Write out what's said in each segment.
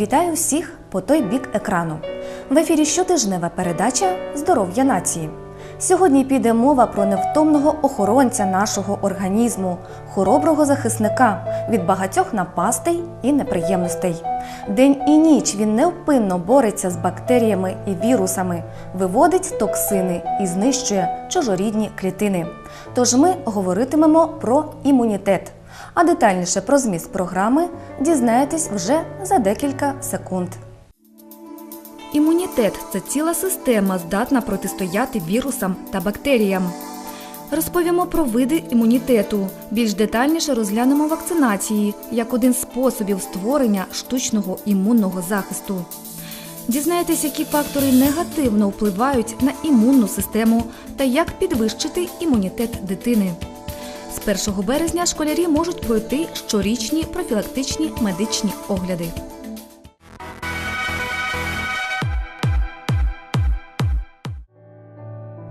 Вітаю всіх по той бік екрану. В ефірі щотижнева передача Здоров'я нації. Сьогодні піде мова про невтомного охоронця нашого організму, хороброго захисника від багатьох напастей і неприємностей. День і ніч він невпинно бореться з бактеріями і вірусами, виводить токсини і знищує чужорідні клітини. Тож ми говоритимемо про імунітет. А детальніше про зміст програми дізнаєтесь вже за декілька секунд. Імунітет це ціла система, здатна протистояти вірусам та бактеріям. Розповімо про види імунітету. Більш детальніше розглянемо вакцинації як один з способів створення штучного імунного захисту. Дізнаєтесь, які фактори негативно впливають на імунну систему та як підвищити імунітет дитини. З 1 березня школярі можуть пройти щорічні профілактичні медичні огляди.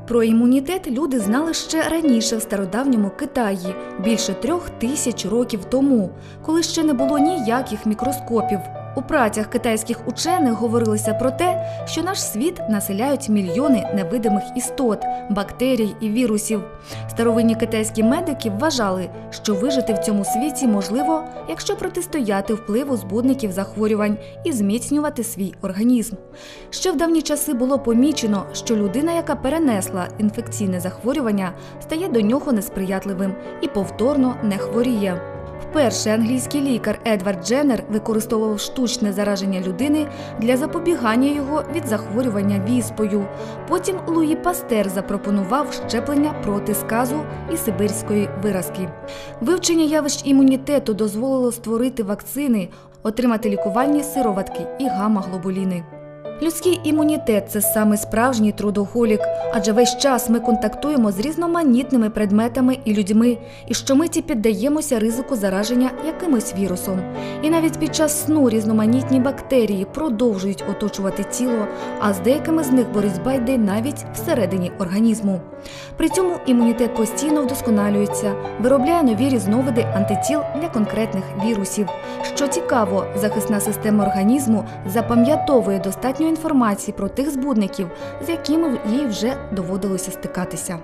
Про імунітет люди знали ще раніше в стародавньому Китаї, більше трьох тисяч років тому, коли ще не було ніяких мікроскопів. У працях китайських учених говорилося про те, що наш світ населяють мільйони невидимих істот, бактерій і вірусів. Старовинні китайські медики вважали, що вижити в цьому світі можливо, якщо протистояти впливу збудників захворювань і зміцнювати свій організм. Ще в давні часи було помічено, що людина, яка перенесла інфекційне захворювання, стає до нього несприятливим і повторно не хворіє. Вперше англійський лікар Едвард Дженнер використовував штучне зараження людини для запобігання його від захворювання віспою. Потім Луї Пастер запропонував щеплення проти сказу і сибирської виразки. Вивчення явищ імунітету дозволило створити вакцини, отримати лікувальні сироватки і гамма-глобуліни. Людський імунітет це саме справжній трудоголік, адже весь час ми контактуємо з різноманітними предметами і людьми, і щомиті піддаємося ризику зараження якимось вірусом. І навіть під час сну різноманітні бактерії продовжують оточувати тіло, а з деякими з них боротьба йде навіть всередині організму. При цьому імунітет постійно вдосконалюється, виробляє нові різновиди антитіл для конкретних вірусів. Що цікаво, захисна система організму запам'ятовує достатньо інформації про тих збудників, з якими їй вже доводилося стикатися.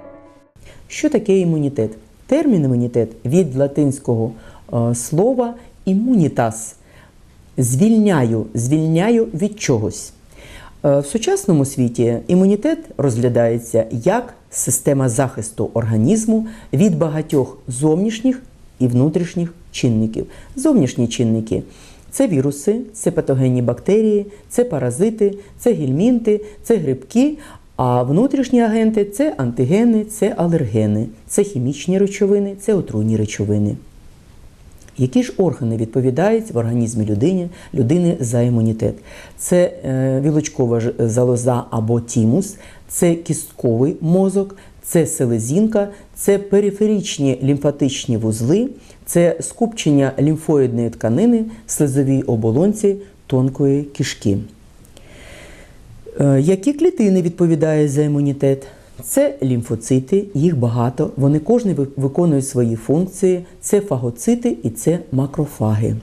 Що таке імунітет? Термін імунітет від латинського е, слова імунітас. Звільняю, звільняю від чогось. Е, в сучасному світі імунітет розглядається як система захисту організму від багатьох зовнішніх і внутрішніх чинників. Зовнішні чинники це віруси, це патогенні бактерії, це паразити, це гельмінти, це грибки. А внутрішні агенти це антигени, це алергени, це хімічні речовини, це отруйні речовини. Які ж органи відповідають в організмі людини, людини за імунітет? Це е, вілочкова залоза або тімус, це кістковий мозок, це селезінка, це периферичні лімфатичні вузли, це скупчення лімфоїдної тканини в слизовій оболонці тонкої кишки. Е, Які клітини відповідають за імунітет? Це лімфоцити, їх багато, вони кожен ви- виконує свої функції, це фагоцити і це макрофаги.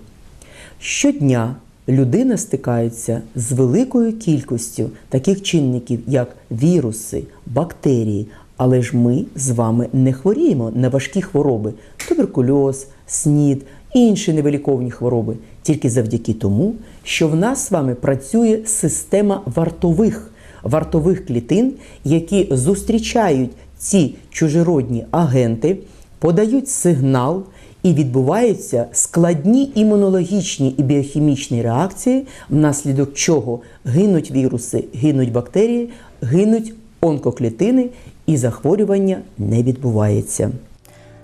Щодня людина стикається з великою кількістю таких чинників, як віруси, бактерії, але ж ми з вами не хворіємо на важкі хвороби. Туберкульоз, снід інші невиліковні хвороби, тільки завдяки тому, що в нас з вами працює система вартових, вартових клітин, які зустрічають ці чужеродні агенти, подають сигнал і відбуваються складні імунологічні і біохімічні реакції, внаслідок чого гинуть віруси, гинуть бактерії, гинуть онкоклітини і захворювання не відбувається.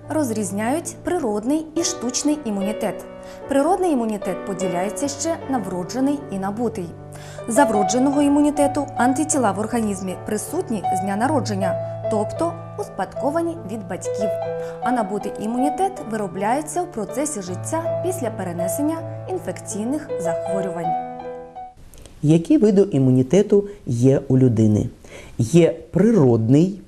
Розрізняють природний і штучний імунітет. Природний імунітет поділяється ще на вроджений і набутий. За вродженого імунітету антитіла в організмі присутні з дня народження, тобто успадковані від батьків. А набутий імунітет виробляється в процесі життя після перенесення інфекційних захворювань. Які види імунітету є у людини? Є природний,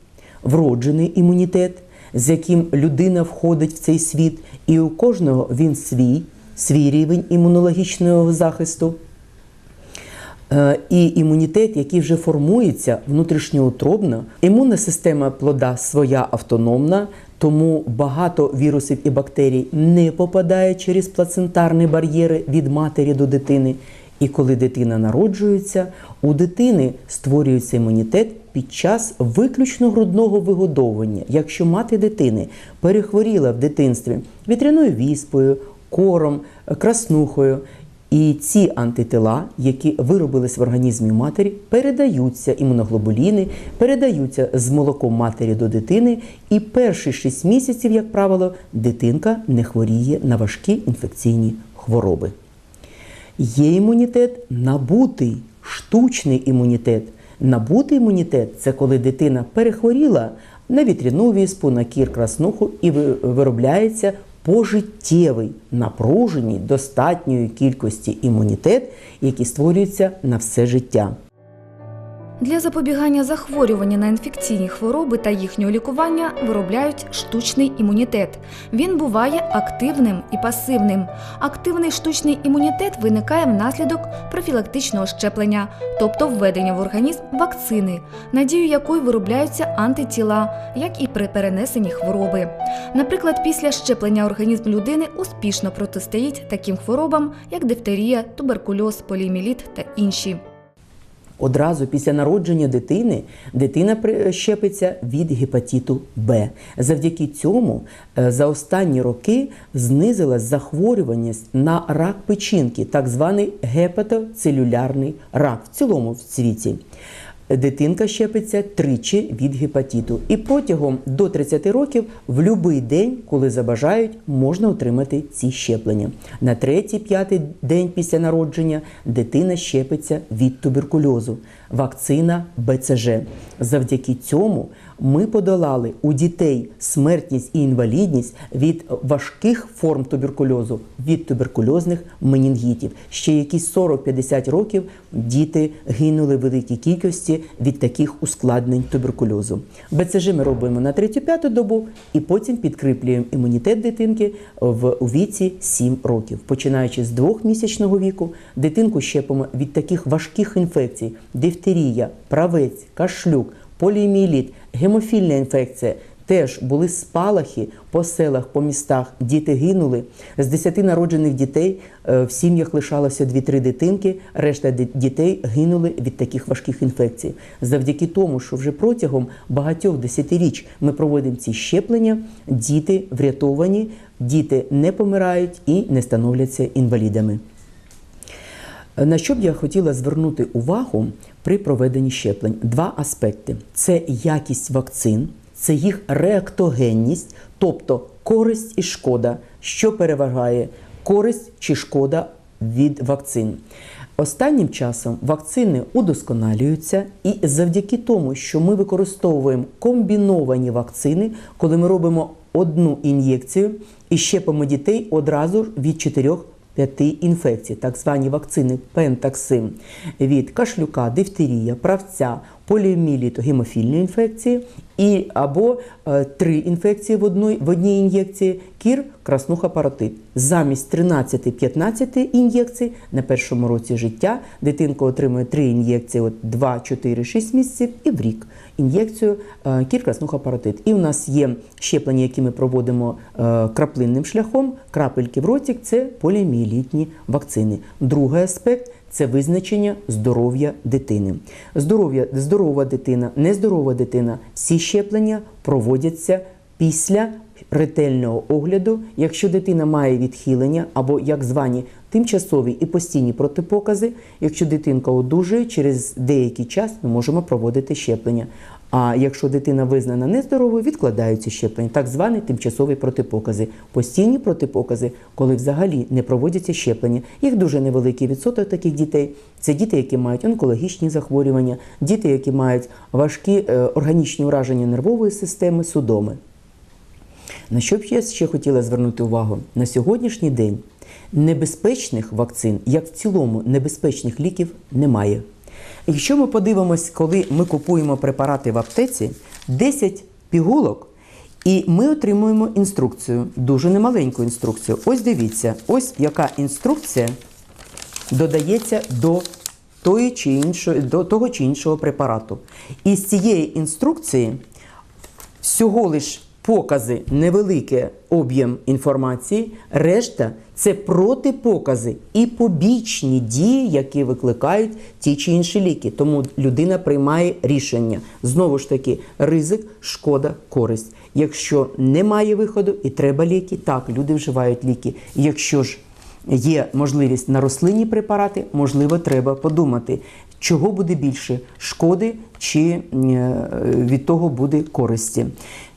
вроджений імунітет, з яким людина входить в цей світ, і у кожного він свій, свій рівень імунологічного захисту. Е, І імунітет, який вже формується внутрішньоутробно, імунна система плода своя автономна, тому багато вірусів і бактерій не попадає через плацентарні бар'єри від матері до дитини. І коли дитина народжується, у дитини створюється імунітет під час виключно грудного вигодовування. Якщо мати дитини перехворіла в дитинстві вітряною віспою, кором, краснухою, і ці антитила, які виробились в організмі матері, передаються імуноглобуліни, передаються з молоком матері до дитини, і перші 6 місяців, як правило, дитинка не хворіє на важкі інфекційні хвороби. Є імунітет набутий, штучний імунітет. Набутий імунітет це коли дитина перехворіла на вітряну віспу, на кір краснуху і виробляється пожиттєвий, напружений достатньої кількості імунітет, який створюється на все життя. Для запобігання захворювання на інфекційні хвороби та їхнього лікування виробляють штучний імунітет. Він буває активним і пасивним. Активний штучний імунітет виникає внаслідок профілактичного щеплення, тобто введення в організм вакцини, надію якої виробляються антитіла, як і при перенесенні хвороби. Наприклад, після щеплення організм людини успішно протистоїть таким хворобам, як дифтерія, туберкульоз, поліоміеліт та інші. Одразу після народження дитини дитина щепиться від гепатиту Б. Завдяки цьому е, за останні роки знизилась захворюваність на рак печінки, так званий гепатоцелюлярний рак в цілому в світі. Дитинка щепиться тричі від гепатиту. І протягом до 30 років в будь-який день, коли забажають, можна отримати ці щеплення. На третій-п'ятий день після народження дитина щепиться від туберкульозу. Вакцина БЦЖ. Завдяки цьому ми подолали у дітей смертність і інвалідність від важких форм туберкульозу, від туберкульозних менінгітів. Ще якісь 40-50 років діти гинули в великій кількості від таких ускладнень туберкульозу. БЦЖ ми робимо на 3-5 добу і потім підкріплюємо імунітет дитинки в віці 7 років. Починаючи з 2-місячного віку, дитинку щепимо від таких важких інфекцій: дифтерія, правець, кашлюк, поліоміеліт, гемофільна інфекція. Теж були спалахи по селах, по містах. Діти гинули. З 10 народжених дітей е, в сім'ях лишалося 2-3 дитинки, решта дітей гинули від таких важких інфекцій. Завдяки тому, що вже протягом багатьох десятиріч ми проводимо ці щеплення, діти врятовані, діти не помирають і не становляться інвалідами. На що б я хотіла звернути увагу при проведенні щеплень? Два аспекти: це якість вакцин, це їх реактогенність, тобто користь і шкода, що перевагає користь чи шкода від вакцин. Останнім часом вакцини удосконалюються, і завдяки тому, що ми використовуємо комбіновані вакцини, коли ми робимо одну ін'єкцію і щепимо дітей одразу від 4 п'яти інфекцій, так звані вакцини Пентаксим від кашлюка, дифтерія, правця, поліоміліту, гемофільної інфекції і або е, три інфекції в одній, в одній ін'єкції кір, краснуха, паротит. Замість 13-15 ін'єкцій на першому році життя дитинка отримує три ін'єкції от 2, 4, 6 місяців і в рік ін'єкцію е, кір, краснуха, паротит. І у нас є щеплення, які ми проводимо е, краплинним шляхом, крапельки в ротик це поліоміелітні вакцини. Другий аспект це визначення здоров'я дитини. Здоров'я, здорова дитина, нездорова дитина. Всі щеплення проводяться після ретельного огляду, якщо дитина має відхилення або як звані тимчасові і постійні протипокази, якщо дитинка одужує, через деякий час ми можемо проводити щеплення. А якщо дитина визнана нездоровою, відкладаються щеплення, так звані тимчасові протипокази. Постійні протипокази, коли взагалі не проводяться щеплення. Їх дуже невеликий відсоток таких дітей. Це діти, які мають онкологічні захворювання, діти, які мають важкі е, органічні ураження нервової системи, судоми. На що б я ще хотіла звернути увагу? На сьогоднішній день небезпечних вакцин, як в цілому небезпечних ліків, немає. Якщо ми подивимось, коли ми купуємо препарати в аптеці, 10 пігулок, і ми отримуємо інструкцію, дуже немаленьку інструкцію. Ось дивіться, ось яка інструкція додається до тої чи іншої, до того чи іншого препарату. І з цієї інструкції всього лиш покази, невеликий об'єм інформації, решта це протипокази і побічні дії, які викликають ті чи інші ліки. Тому людина приймає рішення. Знову ж таки, ризик, шкода, користь. Якщо немає виходу і треба ліки, так, люди вживають ліки. Якщо ж є можливість на рослинні препарати, можливо, треба подумати, чого буде більше шкоди чи е, від того буде користі.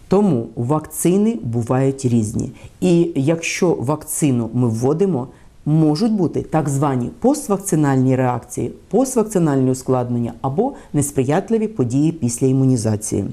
Тому вакцини бувають різні. І якщо вакцину ми вводимо, можуть бути так звані поствакцинальні реакції, поствакцинальні ускладнення або несприятливі події після імунізації.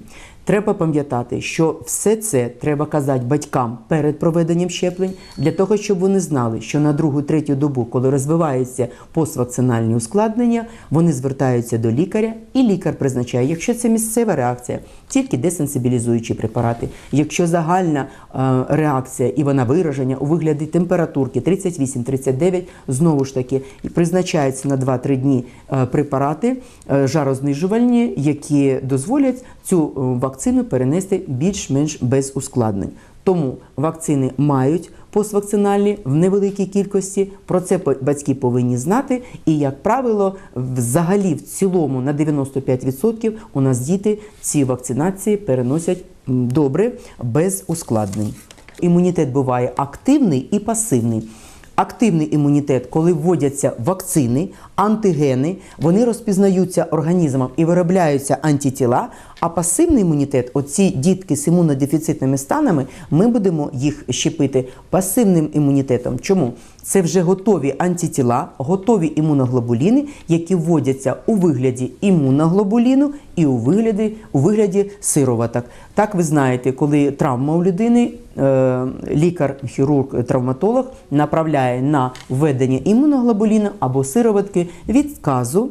Треба пам'ятати, що все це треба казати батькам перед проведенням щеплень для того, щоб вони знали, що на другу, третю добу, коли розвиваються поствакцинальні ускладнення, вони звертаються до лікаря, і лікар призначає, якщо це місцева реакція, тільки десенсибілізуючі препарати. Якщо загальна е, реакція і вона вираження у вигляді температурки 38-39, знову ж таки призначаються на 2-3 дні е, препарати е, жарознижувальні, які дозволять цю е, вакцину перенести більш-менш без ускладнень. Тому вакцини мають поствакцинальні в невеликій кількості. Про це батьки повинні знати. І, як правило, взагалі в цілому на 95% у нас діти ці вакцинації переносять добре, без ускладнень. Імунітет буває активний і пасивний. Активний імунітет, коли вводяться вакцини, антигени, вони розпізнаються організмом і виробляються антитіла. А пасивний імунітет, оці дітки з імунодефіцитними станами, ми будемо їх щепити пасивним імунітетом. Чому? Це вже готові антитіла, готові імуноглобуліни, які вводяться у вигляді імуноглобуліну і у вигляді, у вигляді сироваток. Так ви знаєте, коли травма у людини, е, лікар, хірург, травматолог направляє на введення імуноглобуліну або сироватки від сказу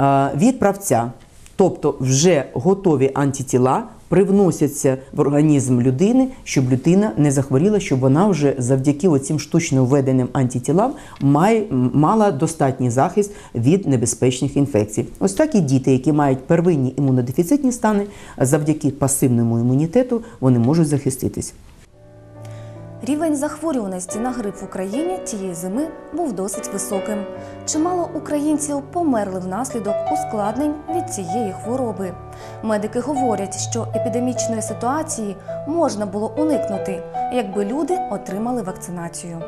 е, від правця. Тобто вже готові антитіла привносяться в організм людини, щоб людина не захворіла, щоб вона вже завдяки оцим штучно введеним антитілам має, мала достатній захист від небезпечних інфекцій. Ось так і діти, які мають первинні імунодефіцитні стани, завдяки пасивному імунітету вони можуть захиститись. Рівень захворюваності на грип в Україні тієї зими був досить високим. Чимало українців померли внаслідок ускладнень від цієї хвороби. Медики говорять, що епідемічної ситуації можна було уникнути, якби люди отримали вакцинацію.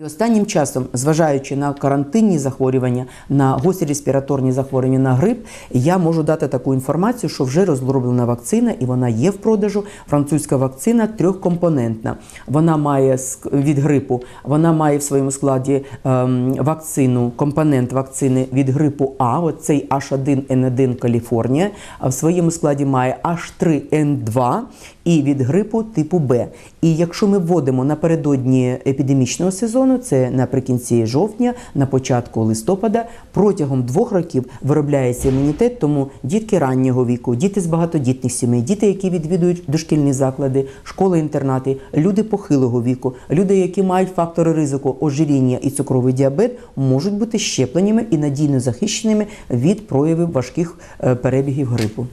І останнім часом, зважаючи на карантинні захворювання, на гострі респіраторні захворювання на грип, я можу дати таку інформацію, що вже розроблена вакцина і вона є в продажу. Французька вакцина трьохкомпонентна. Вона має від грипу, вона має в своєму складі ем, вакцину, компонент вакцини від грипу А, оцей H1N1 Каліфорнія, а в своєму складі має H3N2 і від грипу типу Б. І якщо ми вводимо напередодні епідемічного сезону, це наприкінці жовтня, на початку листопада, протягом двох років виробляється імунітет, тому дітки раннього віку, діти з багатодітних сімей, діти, які відвідують дошкільні заклади, школи-інтернати, люди похилого віку, люди, які мають фактори ризику ожиріння і цукровий діабет, можуть бути щепленнями і надійно захищеними від проявів важких е, перебігів грипу.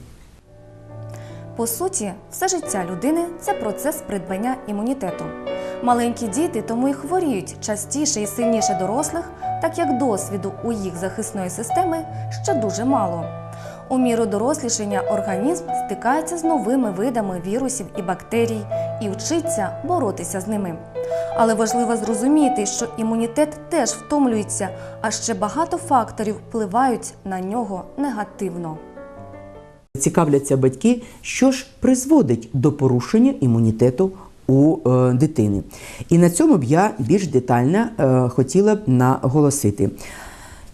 По суті, все життя людини це процес придбання імунітету. Маленькі діти тому й хворіють частіше і сильніше дорослих, так як досвіду у їх захисної системи ще дуже мало. У міру дорослішання організм стикається з новими видами вірусів і бактерій і вчиться боротися з ними. Але важливо зрозуміти, що імунітет теж втомлюється, а ще багато факторів впливають на нього негативно. Цікавляться батьки, що ж призводить до порушення імунітету у е, дитини. І на цьому б я більш детально е, хотіла б наголосити,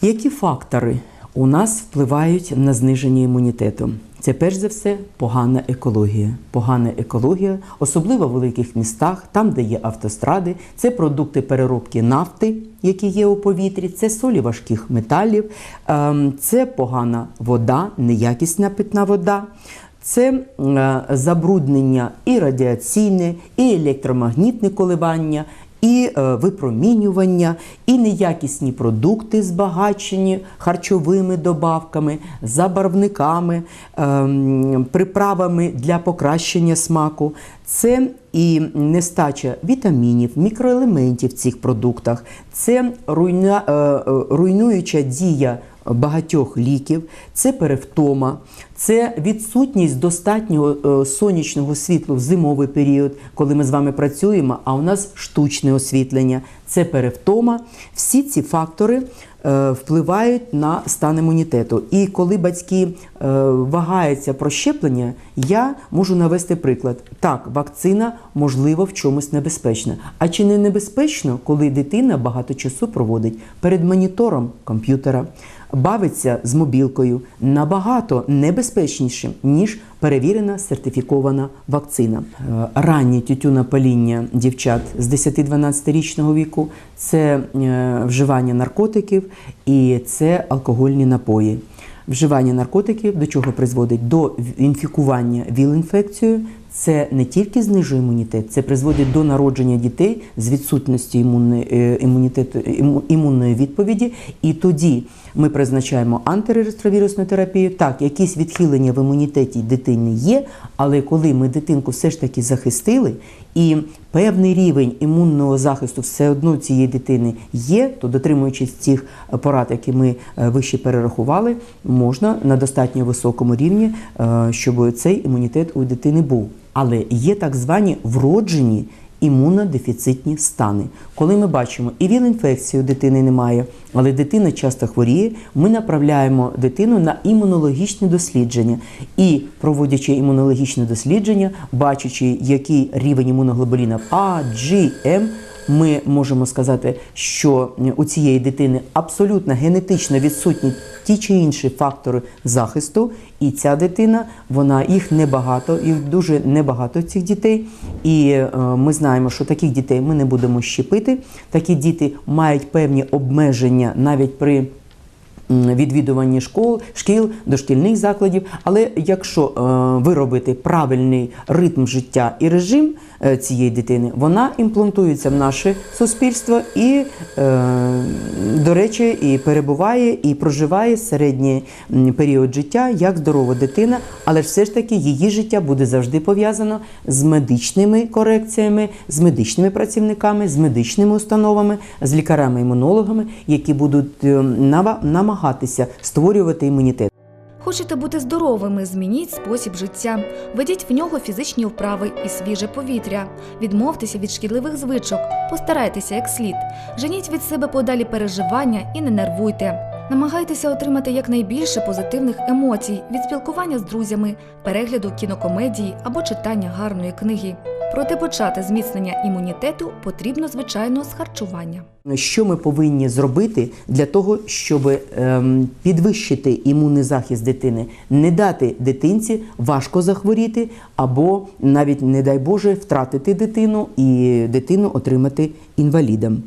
які фактори у нас впливають на зниження імунітету. Це перш за все погана екологія. Погана екологія, особливо в великих містах, там, де є автостради, це продукти переробки нафти, які є у повітрі, це солі важких металів, ем, це погана вода, неякісна питна вода. Це е, забруднення і радіаційне, і електромагнітне коливання, і е, випромінювання, і неякісні продукти, збагачені харчовими добавками, забарвниками, ем, приправами для покращення смаку. Це і нестача вітамінів, мікроелементів в цих продуктах, це е, е, руйнуюча дія багатьох ліків, це перевтома, це відсутність достатнього е, сонячного світла в зимовий період, коли ми з вами працюємо, а у нас штучне освітлення, це перевтома. Всі ці фактори е, впливають на стан імунітету. І коли батьки е, вагаються про щеплення, я можу навести приклад. Так, вакцина можливо в чомусь небезпечна. А чи не небезпечно, коли дитина багато часу проводить перед монітором комп'ютера? Бавиться з мобілкою набагато небезпечнішим, ніж перевірена сертифікована вакцина. Е, Раннє тютюнопаління дівчат з 10-12 річного віку це е, вживання наркотиків і це алкогольні напої. Вживання наркотиків до чого призводить до інфікування ВІЛ-інфекцією. Це не тільки знижує імунітет, це призводить до народження дітей з відсутністю імунної, е, імунітету, іму- імунної відповіді. І тоді ми призначаємо антиретровірусну терапію. Так, якісь відхилення в імунітеті дитини є, але коли ми дитинку все ж таки захистили, і певний рівень імунного захисту все одно цієї дитини є, то дотримуючись цих порад, які ми е, вище перерахували, можна на достатньо високому рівні, е, щоб цей імунітет у дитини був. Але є так звані вроджені імунодефіцитні стани. Коли ми бачимо і віл-інфекцію дитини немає, але дитина часто хворіє, ми направляємо дитину на імунологічне дослідження. І проводячи імунологічне дослідження, бачачи, який рівень імуноглобуліна А, G, М, ми можемо сказати, що у цієї дитини абсолютно генетично відсутні ті чи інші фактори захисту, і ця дитина, вона їх небагато, їх дуже небагато цих дітей. І е, ми знаємо, що таких дітей ми не будемо щепити. Такі діти мають певні обмеження навіть при відвідуванні школ, шкіл, дошкільних закладів. Але якщо е, виробити правильний ритм життя і режим е, цієї дитини, вона імплантується в наше суспільство і, е, до речі, і перебуває, і проживає середній період життя як здорова дитина, але все ж таки її життя буде завжди пов'язано з медичними корекціями, з медичними працівниками, з медичними установами, з лікарями-імунологами, які будуть нава- намагатися створювати імунітет. Хочете бути здоровими, змініть спосіб життя. Ведіть в нього фізичні вправи і свіже повітря. Відмовтеся від шкідливих звичок, постарайтеся як слід. Женіть від себе подалі переживання і не нервуйте. Намагайтеся отримати якнайбільше позитивних емоцій від спілкування з друзями, перегляду кінокомедії або читання гарної книги. Проте почати зміцнення імунітету потрібно, звичайно, з харчування. Що ми повинні зробити для того, щоб ем, підвищити імунний захист дитини, не дати дитинці важко захворіти, або навіть, не дай Боже, втратити дитину і дитину отримати інвалідом.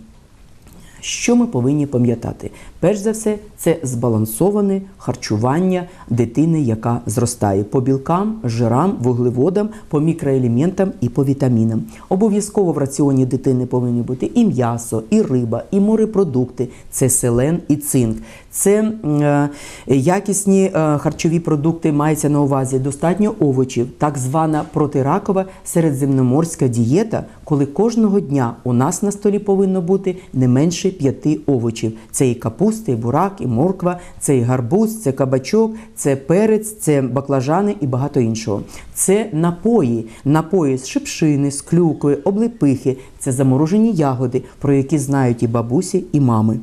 Що ми повинні пам'ятати? Перш за все, це збалансоване харчування дитини, яка зростає по білкам, жирам, вуглеводам, по мікроелементам і по вітамінам. Обов'язково в раціоні дитини повинні бути і м'ясо, і риба, і морепродукти, це селен і цинк. Це е, якісні е, харчові продукти мається на увазі достатньо овочів, так звана протиракова середземноморська дієта, коли кожного дня у нас на столі повинно бути не менше п'яти овочів. Це і капуста, і бурак, і морква, це і гарбуз, це кабачок, це перець, це баклажани і багато іншого. Це напої, напої з шипшини, з клюкви, облепихи, це заморожені ягоди, про які знають і бабусі, і мами.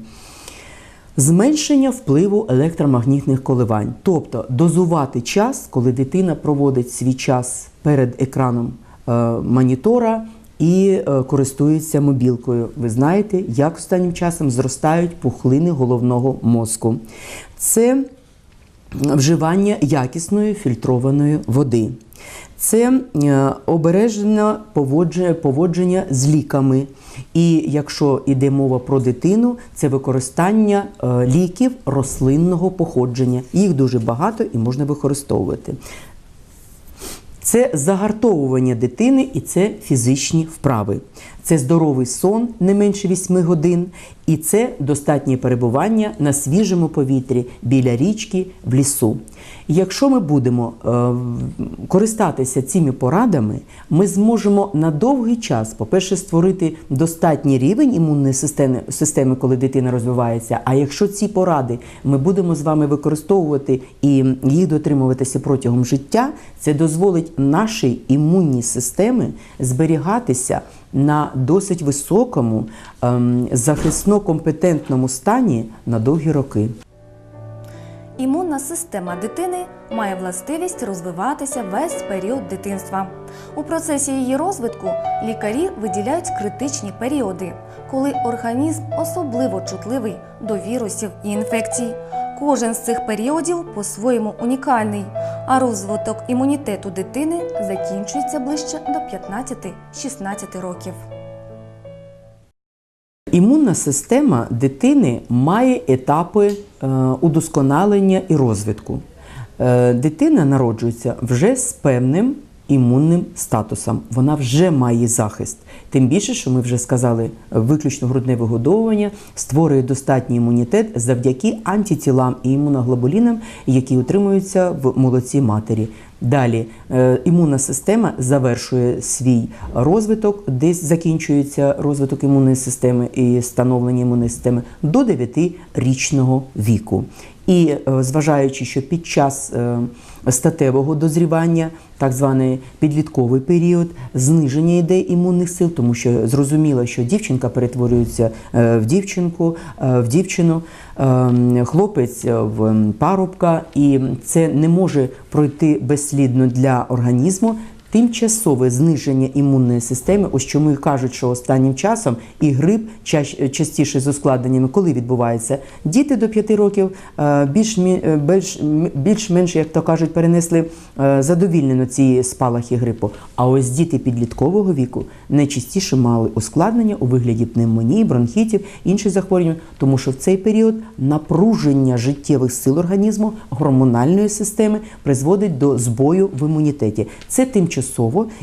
Зменшення впливу електромагнітних коливань, тобто дозувати час, коли дитина проводить свій час перед екраном е, монітора і е, користується мобілкою. Ви знаєте, як останнім часом зростають пухлини головного мозку. Це вживання якісної фільтрованої води. Це е, обережне поводження, поводження з ліками. І якщо йде мова про дитину, це використання е, ліків рослинного походження. Їх дуже багато і можна використовувати. Це загартовування дитини і це фізичні вправи. Це здоровий сон не менше 8 годин, і це достатнє перебування на свіжому повітрі біля річки в лісу. Якщо ми будемо е, користатися цими порадами, ми зможемо на довгий час, по-перше, створити достатній рівень імунної системи, системи, коли дитина розвивається. А якщо ці поради ми будемо з вами використовувати і їх дотримуватися протягом життя, це дозволить нашій імунній системі зберігатися на досить високому ем, захисно-компетентному стані на довгі роки. Імунна система дитини має властивість розвиватися весь період дитинства. У процесі її розвитку лікарі виділяють критичні періоди, коли організм особливо чутливий до вірусів і інфекцій. Кожен з цих періодів по-своєму унікальний, а розвиток імунітету дитини закінчується ближче до 15-16 років. Імунна система дитини має етапи е, удосконалення і розвитку. Е, дитина народжується вже з певним імунним статусом. Вона вже має захист. Тим більше, що ми вже сказали, виключно грудне вигодовування створює достатній імунітет завдяки антитілам і імуноглобулінам, які утримуються в молоці матері. Далі е, імунна система завершує свій розвиток, десь закінчується розвиток імунної системи і становлення імунної системи до 9-річного віку. І е, зважаючи, що під час е, статевого дозрівання, так званий підлітковий період, зниження йде імунних сил, тому що зрозуміло, що дівчинка перетворюється е, в дівчинку, в дівчину, е, хлопець в парубка, і це не може пройти безслідно для організму. Тимчасове зниження імунної системи, ось чому і кажуть, що останнім часом і грип частіше з ускладненнями, коли відбувається, діти до 5 років е, е, більш-менш, як то кажуть, перенесли е, задовільнено ці спалахи грипу. А ось діти підліткового віку найчастіше мали ускладнення у вигляді пневмонії, бронхітів, інших захворювань, тому що в цей період напруження життєвих сил організму, гормональної системи призводить до збою в імунітеті. Це тимчасово,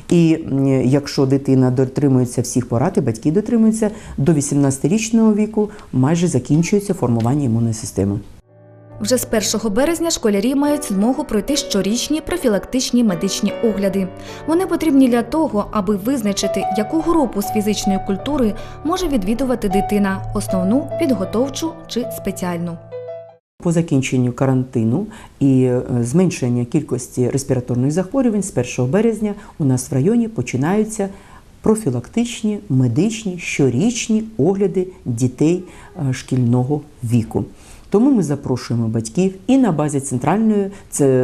і якщо дитина дотримується всіх порад, і батьки дотримуються до 18-річного віку, майже закінчується формування імунної системи. Вже з 1 березня школярі мають змогу пройти щорічні профілактичні медичні огляди. Вони потрібні для того, аби визначити, яку групу з фізичної культури може відвідувати дитина основну, підготовчу чи спеціальну. По закінченню карантину і е, зменшення кількості респіраторних захворювань з 1 березня у нас в районі починаються профілактичні медичні щорічні огляди дітей е, шкільного віку. Тому ми запрошуємо батьків і на базі центральної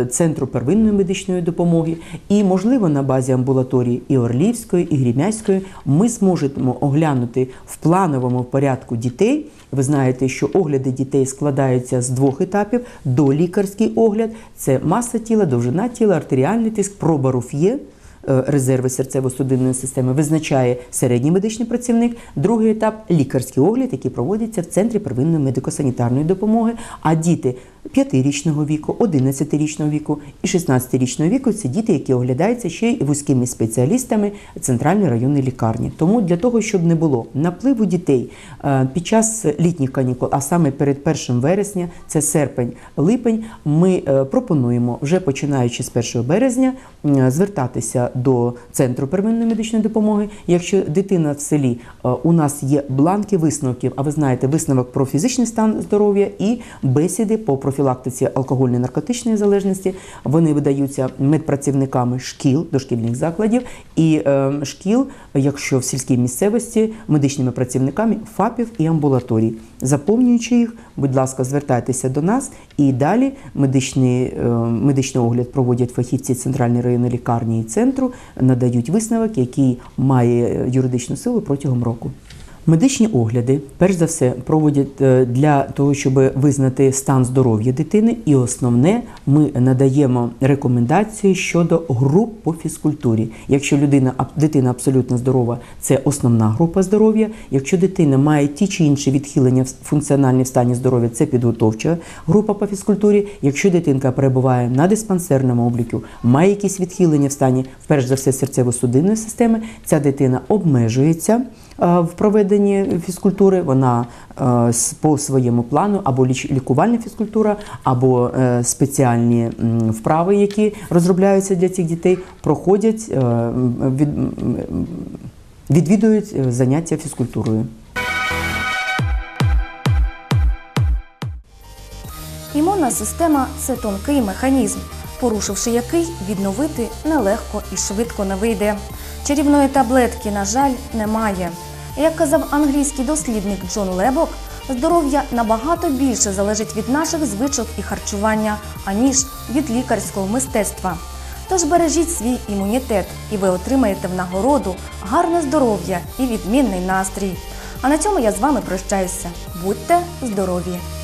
центру первинної медичної допомоги, і можливо на базі амбулаторії і Орлівської, і Грімяської ми зможемо оглянути в плановому порядку дітей. Ви знаєте, що огляди дітей складаються з двох етапів: долікарський огляд це маса тіла, довжина тіла, артеріальний тиск, проба руф'є. Е, Резерви серцево-судинної системи визначає середній медичний працівник. Другий етап лікарський огляд, який проводиться в центрі первинної медико-санітарної допомоги. А діти 5-річного віку, 11-річного віку і 16-річного віку це діти, які оглядаються ще й вузькими спеціалістами центральної районної лікарні. Тому для того, щоб не було напливу дітей е, під час літніх канікул, а саме перед 1 вересня, це серпень, липень, ми е, пропонуємо вже починаючи з 1 березня звертатися до центру первинної медичної допомоги. Якщо дитина в селі е, у нас є бланки висновків, а ви знаєте, висновок про фізичний стан здоров'я і бесіди по профілактиці алкогольної наркотичної залежності. Вони видаються медпрацівниками шкіл, дошкільних закладів і е, шкіл, якщо в сільській місцевості, медичними працівниками ФАПів і амбулаторій. Заповнюючи їх, будь ласка, звертайтеся до нас і далі медичний, е, медичний огляд проводять фахівці центральної районної лікарні і центру, надають висновок, який має юридичну силу протягом року. Медичні огляди, перш за все, проводять е, для того, щоб визнати стан здоров'я дитини, і основне, ми надаємо рекомендації щодо груп по фізкультурі. Якщо людина дитина абсолютно здорова, це основна група здоров'я. Якщо дитина має ті чи інші відхилення в функціональній в стані здоров'я, це підготовча група по фізкультурі. Якщо дитинка перебуває на диспансерному обліку, має якісь відхилення в стані, перш за все, серцево-судинної системи, ця дитина обмежується в проведенні фізкультури. Вона е, по своєму плану або лікувальна фізкультура, або е, спеціальні вправи, які розробляються для цих дітей, проходять е, відвідують е, заняття фізкультурою. Імунна система це тонкий механізм, порушивши який відновити нелегко і швидко не вийде. Чарівної таблетки, на жаль, немає. Як казав англійський дослідник Джон Лебок, здоров'я набагато більше залежить від наших звичок і харчування, аніж від лікарського мистецтва. Тож бережіть свій імунітет, і ви отримаєте в нагороду гарне здоров'я і відмінний настрій. А на цьому я з вами прощаюся. Будьте здорові!